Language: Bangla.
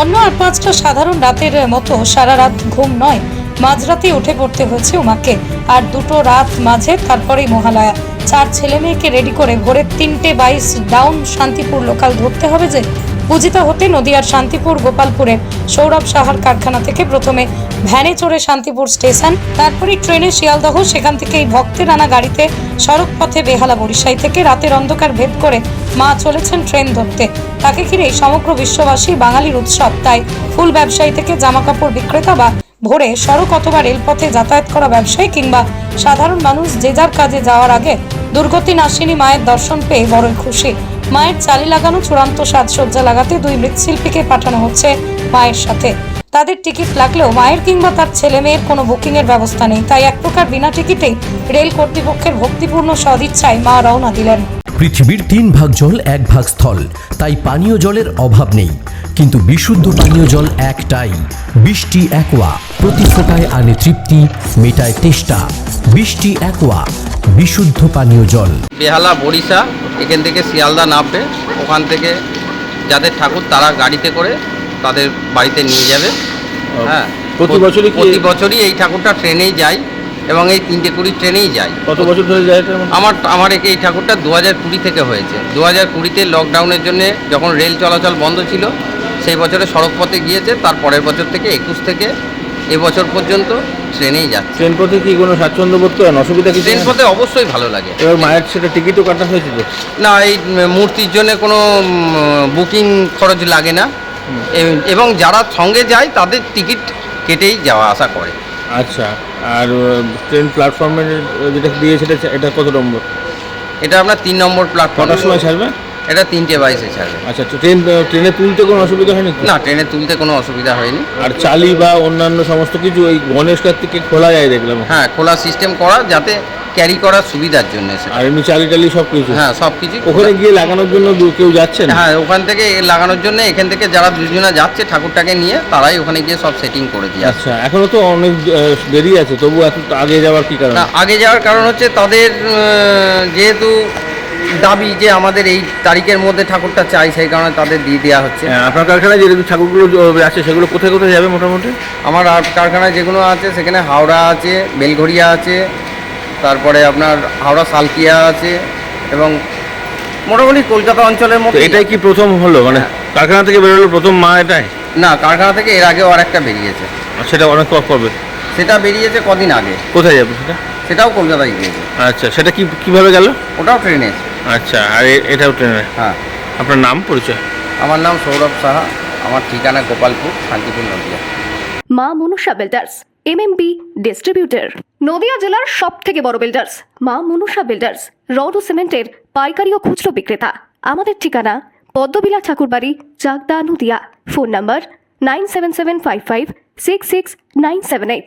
অন্য আর পাঁচটা সাধারণ রাতের মতো সারা রাত ঘুম নয়, মাঝরাতে উঠে পড়তে হয়েছে উমাকে। আর দুটো রাত মাঝে তারপরেই মহালয়া। চার ছেলে মেয়েকে রেডি করে ভোরের তিনটে বাইশ ডাউন শান্তিপুর লোকাল ধরতে হবে যে পূজিতা হতে নদিয়ার শান্তিপুর গোপালপুরের সৌরভ সাহার কারখানা থেকে প্রথমে ভ্যানে চড়ে শান্তিপুর স্টেশন তারপরে ট্রেনে শিয়ালদহ, সেখান থেকে এই ভক্তের আনা গাড়িতে সড়ক পথে বেহালা বরিশাই থেকে রাতের অন্ধকার ভেদ করে মা চলেছেন ট্রেন ধরতে। তাকে ঘিরেই সমগ্র বিশ্ববাসী বাঙালির উৎসব। তাই ফুল ব্যবসায়ী থেকে জামা কাপড় বিক্রেতা বা ভোরে সড়ক অথবা রেলপথে যাতায়াত করা ব্যবসায়ী কিংবা সাধারণ মানুষ যে যার কাজে যাওয়ার আগে দুর্গতি নাসিনী মায়ের দর্শন পেয়ে বড়ই খুশি। মায়ের চালি লাগানো চূড়ান্ত সাজসজ্জা লাগাতে দুই মৃৎশিল্পীকে পাঠানো হচ্ছে মায়ের সাথে। তাদের টিকিট লাগলেও মায়ের কিংবা তার ছেলে মেয়ের কোনো বুকিং এর ব্যবস্থা নেই। তাই এক প্রকার বিনা টিকিটেই রেল কর্তৃপক্ষের ভক্তিপূর্ণ সদিচ্ছায় মা রওনা দিলেন। পৃথিবীর তিন ভাগ জল, এক ভাগ স্থল। তাই পানীয় জলের অভাব নেই। কিন্তু বিশুদ্ধ পানীয় জল একটাই। বৃষ্টি, একোয়া। প্রতি ফোটায় আনে তৃপ্তি, মেটায় তেষ্টা। বৃষ্টি একোয়া বিশুদ্ধ পানীয় জল। বেহালা বরিশা এখান থেকে শিয়ালদা নামবে। ওখান থেকে যাদের ঠাকুর তারা গাড়িতে করে তাদের বাড়িতে নিয়ে যাবে। হ্যাঁ। প্রতি বছরই প্রতি বছরই এই ঠাকুরটা ট্রেনেই যায় এবং এই তিনটে কুড়ি ট্রেনেই যায়। কত বছর ধরে যায় আমার আমার এই- এই ঠাকুরটা দু হাজার কুড়ি থেকে হয়েছে। দু হাজার কুড়িতে লকডাউনের জন্য যখন রেল চলাচল বন্ধ ছিল সেই বছরে সড়কপথে গিয়েছে তার পরের বছর থেকে একুশ থেকে এবছর পর্যন্ত ট্রেনেই যাচ্ছে। ট্রেন পথে কি কোনো স্বাচ্ছন্দ্য বোধ করেন? অসুবিধা কিছু ট্রেন পথে অবশ্যই ভালো লাগে। এবার মায়ের সেটা টিকিটও কাটা হয়েছিল না এই মূর্তির জন্য কোনো বুকিং খরচ লাগে না। এবং যারা সঙ্গে যায় তাদের টিকিট কেটেই যাওয়া আসা করে। আচ্ছা আর ট্রেন প্ল্যাটফর্মে যেটা দিয়েছে এটা এটা কত নম্বর? এটা আপনার তিন নম্বর প্ল্যাটফর্ম। কটার সময় ছাড়বে? এটা তিনটে বাইশে ছাড়বে। আচ্ছা ট্রেন ট্রেনে তুলতে কোনো অসুবিধা হয়নি না ট্রেনে তুলতে কোনো অসুবিধা হয়নি। আর চালি বা অন্যান্য সমস্ত কিছু ওই গণেশ কার্তিককে খোলা যায় দেখলাম? হ্যাঁ খোলা সিস্টেম করা যাতে ক্যারি করার সুবিধার জন্য আর এমনি চালি টালি সব কিছু? হ্যাঁ সব কিছু। ওখানে গিয়ে লাগানোর জন্য কেউ যাচ্ছেন? হ্যাঁ ওখান থেকে লাগানোর জন্য এখান থেকে যারা দুজনা যাচ্ছে ঠাকুরটাকে নিয়ে তারাই ওখানে গিয়ে সব সেটিং করে দিয়ে আচ্ছা এখনও তো অনেক দেরি আছে তবু এত আগে যাওয়ার কি কারণ? আগে যাওয়ার কারণ হচ্ছে তাদের যেহেতু দাবি যে আমাদের এই তারিখের মধ্যে ঠাকুরটা চাই সেই কারণে তাদের দিয়ে দেওয়া হচ্ছে। হ্যাঁ, আপনার কারখানায় যে ঠাকুরগুলো আছে সেগুলো কোথায় কোথায় যাবে মোটামুটি? আমার আর কারখানায় যেগুলো আছে সেখানে হাওড়া আছে বেলঘড়িয়া আছে তারপরে আপনার হাওড়া সালকিয়া আছে এবং মোটামুটি কলকাতা অঞ্চলের মতো এটাই কি প্রথম হলো? মানে কারখানা থেকে বেরোলো প্রথম মা এটাই? না কারখানা থেকে এর আগেও আরেকটা বেরিয়েছে। আর সেটা অনেক করবে সেটা বেরিয়েছে কদিন আগে। কোথায় যাবে সেটা? সেটাও কলকাতায় গিয়েছে। আচ্ছা সেটা কি কীভাবে গেল? ওটাও ট্রেনে। আচ্ছা আর এটাও ট্রেনে? হ্যাঁ। আপনার নাম পরিচয়? আমার নাম সৌরভ সাহা আমার ঠিকানা Gopalpur Shantipur Nadia. Maa Manasa builders MMB distributor Nadia জেলার সব থেকে বড় বিল্ডার্স মা মনুষা বিল্ডার্স রড ও সিমেন্টের পাইকারি ও খুচরো বিক্রেতা। আমাদের ঠিকানা Padmabila Thakurbari Chakdaha Nadia. Phone number nine seven seven five five six six nine seven eight